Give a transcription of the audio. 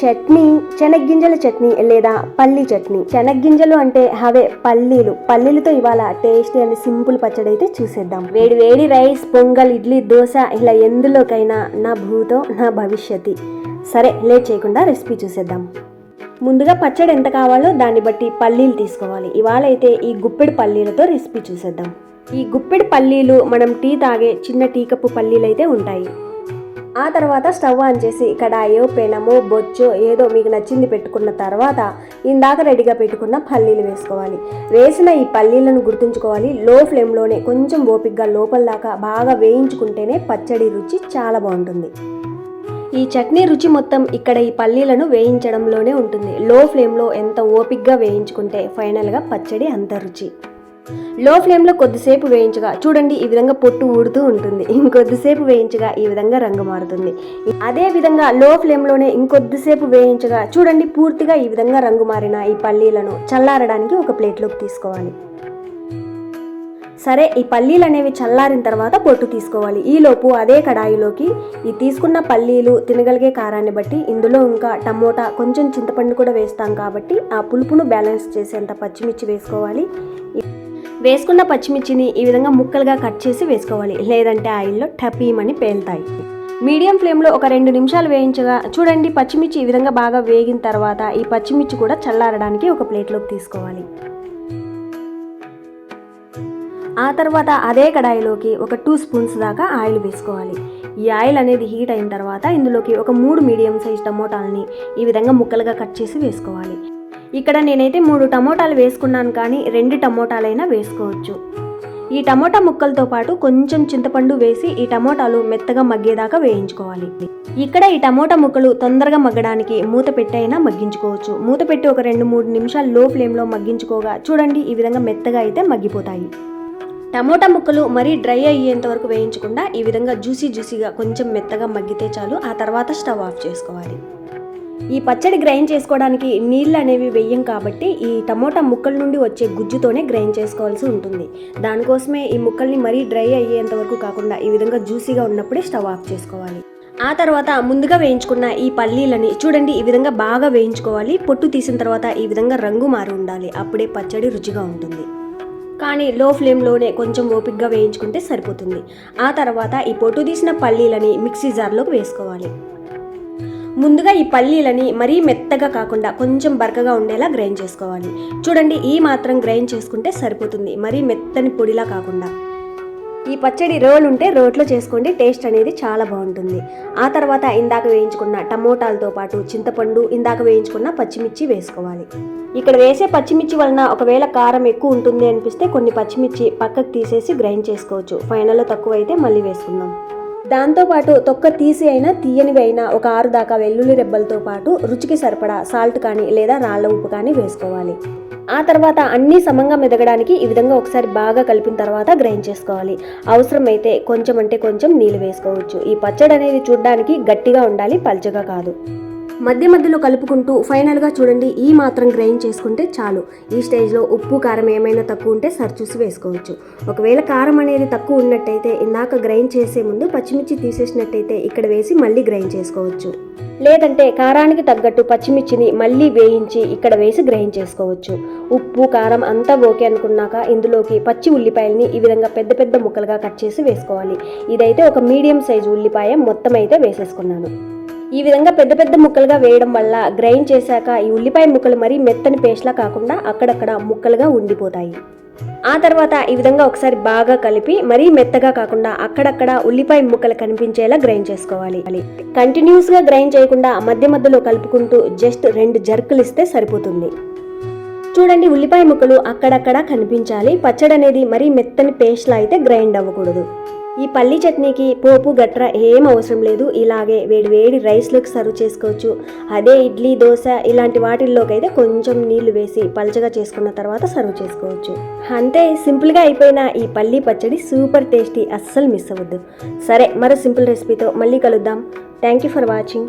చట్నీ శనగ్గింజల చట్నీ లేదా పల్లి చట్నీ. శనగ్గింజలు అంటే అవే పల్లీలు. పల్లీలతో ఇవాళ టేస్టీ అండ్ సింపుల్ పచ్చడి అయితే చూసేద్దాం. వేడి వేడి రైస్ పొంగల్ ఇడ్లీ దోశ ఇలా ఎందులోకైనా నా భూతో నా భవిష్యత్. సరే లేట్ చేయకుండా రెసిపీ చూసేద్దాం. ముందుగా పచ్చడి ఎంత కావాలో దాన్ని బట్టి పల్లీలు తీసుకోవాలి. ఇవాళ అయితే ఈ గుప్పెడు పల్లీలతో రెసిపీ చూసేద్దాం. ఈ గుప్పెడు పల్లీలు మనం టీ తాగే చిన్న టీ కప్పు పల్లీలు అయితే ఉంటాయి. ఆ తర్వాత స్టవ్ ఆన్ చేసి కడాయో పెనమో బొచ్చో ఏదో మీకు నచ్చింది పెట్టుకున్న తర్వాత ఇందాక రెడీగా పెట్టుకున్న పల్లీలు వేసుకోవాలి. వేసిన ఈ పల్లీలను గుర్తుంచుకోవాలి. లో ఫ్లేమ్లోనే కొంచెం ఓపిక్గా లోపల దాకా బాగా వేయించుకుంటేనే పచ్చడి రుచి చాలా బాగుంటుంది. ఈ చట్నీ రుచి మొత్తం ఇక్కడ ఈ పల్లీలను వేయించడంలోనే ఉంటుంది. లో ఫ్లేమ్లో ఎంత ఓపిక్గా వేయించుకుంటే ఫైనల్గా పచ్చడి అంత రుచి. లో ఫ్లేమ్లో కొద్దిసేపు వేయించగా చూడండి ఈ విధంగా పొట్టు ఊడుతూ ఉంటుంది. ఇంకొద్దిసేపు వేయించగా ఈ విధంగా రంగు మారుతుంది. అదే విధంగా లో ఫ్లేమ్లోనే ఇంకొద్దిసేపు వేయించగా చూడండి పూర్తిగా ఈ విధంగా రంగు మారిన ఈ పల్లీలను చల్లారడానికి ఒక ప్లేట్లోకి తీసుకోవాలి. సరే ఈ పల్లీలు అనేవి చల్లారిన తర్వాత పొట్టు తీసుకోవాలి. ఈలోపు అదే కడాయిలోకి ఈ తీసుకున్న పల్లీలు తినగలిగే కారాన్ని బట్టి ఇందులో ఇంకా టమోటా కొంచెం చింతపండు కూడా వేస్తాం కాబట్టి ఆ పులుపును బ్యాలెన్స్ చేసేంత పచ్చిమిర్చి వేసుకోవాలి. వేసుకున్న పచ్చిమిర్చిని ఈ విధంగా ముక్కలుగా కట్ చేసి వేసుకోవాలి. లేదంటే ఆయిల్లో టపీమని పేలుతాయి. మీడియం ఫ్లేమ్లో ఒక రెండు నిమిషాలు వేయించగా చూడండి పచ్చిమిర్చి ఈ విధంగా బాగా వేగిన తర్వాత ఈ పచ్చిమిర్చి కూడా చల్లారడానికి ఒక ప్లేట్లోకి తీసుకోవాలి. ఆ తర్వాత అదే కడాయిలోకి ఒక టూ స్పూన్స్ దాకా ఆయిల్ వేసుకోవాలి. ఈ ఆయిల్ అనేది హీట్ అయిన తర్వాత ఇందులోకి ఒక మూడు మీడియం సైజ్ టమోటాలని ఈ విధంగా ముక్కలుగా కట్ చేసి వేసుకోవాలి. ఇక్కడ నేనైతే మూడు టమోటాలు వేసుకున్నాను కానీ రెండు టమోటాలైనా వేసుకోవచ్చు. ఈ టమోటా ముక్కలతో పాటు కొంచెం చింతపండు వేసి ఈ టమోటాలు మెత్తగా మగ్గేదాకా వేయించుకోవాలి. ఇక్కడ ఈ టమోటా ముక్కలు తొందరగా మగ్గడానికి మూత పెట్టి అయినా మగ్గించుకోవచ్చు. మూత పెట్టి ఒక రెండు మూడు నిమిషాలు లో ఫ్లేమ్లో మగ్గించుకోగా చూడండి ఈ విధంగా మెత్తగా అయితే మగ్గిపోతాయి. టమోటా ముక్కలు మరీ డ్రై అయ్యేంత వరకు వేయించకుండా ఈ విధంగా జ్యూసీ జ్యూసీగా కొంచెం మెత్తగా మగ్గితే చాలు. ఆ తర్వాత స్టవ్ ఆఫ్ చేసుకోవాలి. ఈ పచ్చడి గ్రైండ్ చేసుకోవడానికి నీళ్ళు అనేవి వెయ్యం కాబట్టి ఈ టమోటా ముక్కల నుండి వచ్చే గుజ్జుతోనే గ్రైండ్ చేసుకోవాల్సి ఉంటుంది. దానికోసమే ఈ ముక్కల్ని మరీ డ్రై అయ్యేంత వరకు కాకుండా ఈ విధంగా జ్యూసీగా ఉన్నప్పుడే స్టవ్ ఆఫ్ చేసుకోవాలి. ఆ తర్వాత ముందుగా వేయించుకున్న ఈ పల్లీలని చూడండి ఈ విధంగా బాగా వేయించుకోవాలి. పొట్టు తీసిన తర్వాత ఈ విధంగా రంగు మారి ఉండాలి. అప్పుడే పచ్చడి రుచిగా ఉంటుంది. కానీ లో ఫ్లేమ్లోనే కొంచెం ఓపిక్గా వేయించుకుంటే సరిపోతుంది. ఆ తర్వాత ఈ పొట్టు తీసిన పల్లీలని మిక్సీ జార్లోకి వేసుకోవాలి. ముందుగా ఈ పల్లీలని మరీ మెత్తగా కాకుండా కొంచెం బరకగా ఉండేలా గ్రైండ్ చేసుకోవాలి. చూడండి ఈ మాత్రం గ్రైండ్ చేసుకుంటే సరిపోతుంది. మరీ మెత్తని పొడిలా కాకుండా. ఈ పచ్చడి రోల్ ఉంటే రోట్లో చేసుకోండి టేస్ట్ అనేది చాలా బాగుంటుంది. ఆ తర్వాత ఇందాక వేయించుకున్న టమోటాలతో పాటు చింతపండు ఇందాక వేయించుకున్న పచ్చిమిర్చి వేసుకోవాలి. ఇక్కడ వేసే పచ్చిమిర్చి వలన ఒకవేళ కారం ఎక్కువ ఉంటుంది అనిపిస్తే కొన్ని పచ్చిమిర్చి పక్కకు తీసేసి గ్రైండ్ చేసుకోవచ్చు. ఫైనల్లో తక్కువ అయితే మళ్ళీ వేసుకుందాం. దాంతోపాటు తొక్క తీసి అయినా తీయనివి అయినా ఒక ఆరు దాకా వెల్లుల్లి రెబ్బలతో పాటు రుచికి సరిపడా సాల్ట్ కానీ లేదా రాళ్ళ ఉప్పు కానీ వేసుకోవాలి. ఆ తర్వాత అన్నీ సమంగా మెదగడానికి ఈ విధంగా ఒకసారి బాగా కలిపిన తర్వాత గ్రైండ్ చేసుకోవాలి. అవసరమైతే కొంచెం అంటే కొంచెం నీళ్ళు వేసుకోవచ్చు. ఈ పచ్చడి అనేది చూడడానికి గట్టిగా ఉండాలి పల్చగా కాదు. మధ్య మధ్యలో కలుపుకుంటూ ఫైనల్గా చూడండి ఈ మాత్రం గ్రైండ్ చేసుకుంటే చాలు. ఈ స్టేజ్లో ఉప్పు కారం ఏమైనా తక్కువ ఉంటే సరిచూసి వేసుకోవచ్చు. ఒకవేళ కారం అనేది తక్కువ ఉన్నట్టయితే ఇందాక గ్రైండ్ చేసే ముందు పచ్చిమిర్చి తీసేసినట్టయితే ఇక్కడ వేసి మళ్ళీ గ్రైండ్ చేసుకోవచ్చు. లేదంటే కారానికి తగ్గట్టు పచ్చిమిర్చిని మళ్ళీ వేయించి ఇక్కడ వేసి గ్రైండ్ చేసుకోవచ్చు. ఉప్పు కారం అంతా ఓకే అనుకున్నాక ఇందులోకి పచ్చి ఉల్లిపాయల్ని ఈ విధంగా పెద్ద పెద్ద ముక్కలుగా కట్ చేసి వేసుకోవాలి. ఇదైతే ఒక మీడియం సైజు ఉల్లిపాయ మొత్తం అయితే వేసేసుకున్నాను. ఈ విధంగా పెద్ద పెద్ద ముక్కలుగా వేయడం వల్ల గ్రైండ్ చేశాక ఈ ఉల్లిపాయ ముక్కలు మరీ మెత్తని పేస్ట్లా కాకుండా అక్కడక్కడ ముక్కలుగా ఉండిపోతాయి. ఆ తర్వాత ఈ విధంగా ఒకసారి బాగా కలిపి మరీ మెత్తగా కాకుండా అక్కడక్కడ ఉల్లిపాయ ముక్కలు కనిపించేలా గ్రైండ్ చేసుకోవాలి. కంటిన్యూస్గా గ్రైండ్ చేయకుండా మధ్య మధ్యలో కలుపుకుంటూ జస్ట్ రెండు జర్కులు ఇస్తే సరిపోతుంది. చూడండి ఉల్లిపాయ ముక్కలు అక్కడక్కడ కనిపించాలి. పచ్చడి అనేది మరీ మెత్తని పేస్ట్లా అయితే గ్రైండ్ అవ్వకూడదు. ఈ పల్లి చట్నీకి పోపు గట్ర ఏం అవసరం లేదు. ఇలాగే వేడి వేడి రైస్లోకి సర్వ్ చేసుకోవచ్చు. అదే ఇడ్లీ దోశ ఇలాంటి వాటిల్లోకి అయితే కొంచెం నీళ్ళు వేసి పలచగా చేసుకున్న తర్వాత సర్వ్ చేసుకోవచ్చు. అంతే సింపుల్గా అయిపోయిన ఈ పల్లి పచ్చడి సూపర్ టేస్టీ అస్సలు మిస్ అవ్వద్దు. సరే మరో సింపుల్ రెసిపీతో మళ్ళీ కలుద్దాం. Thank you for watching.